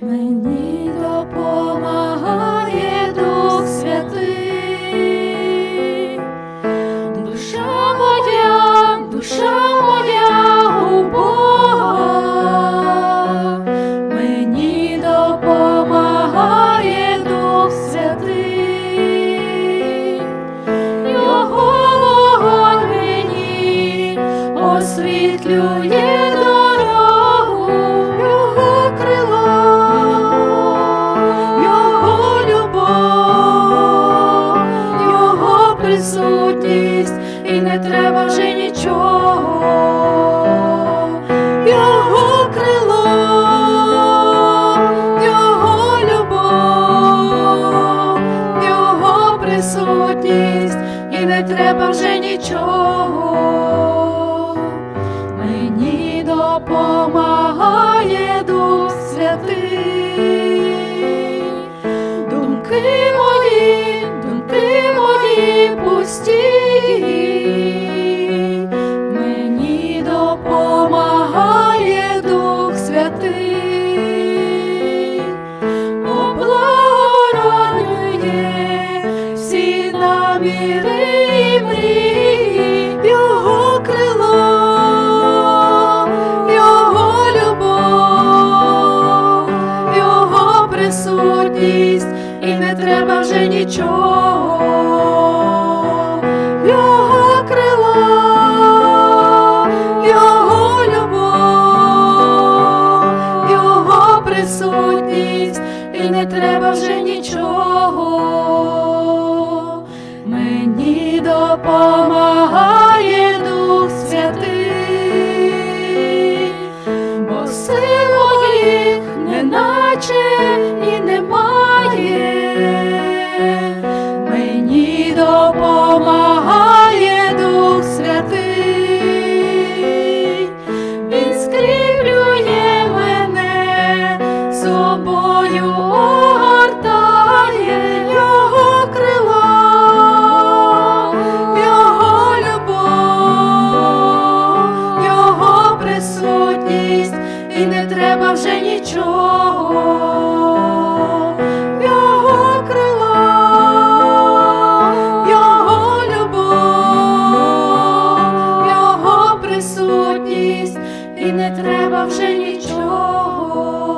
为你的波。нічого, його крило, його любов, його присутність. І не треба вже нічого, мені допомагає Дух Святий, думки мої, думки мої пусті. єдність, і не треба вже нічого, його крила, його любов, його присутність, і не треба вже нічого. Мені допомагає. І не треба вже нічого, його крила, його любов, його присутність, і не треба вже нічого.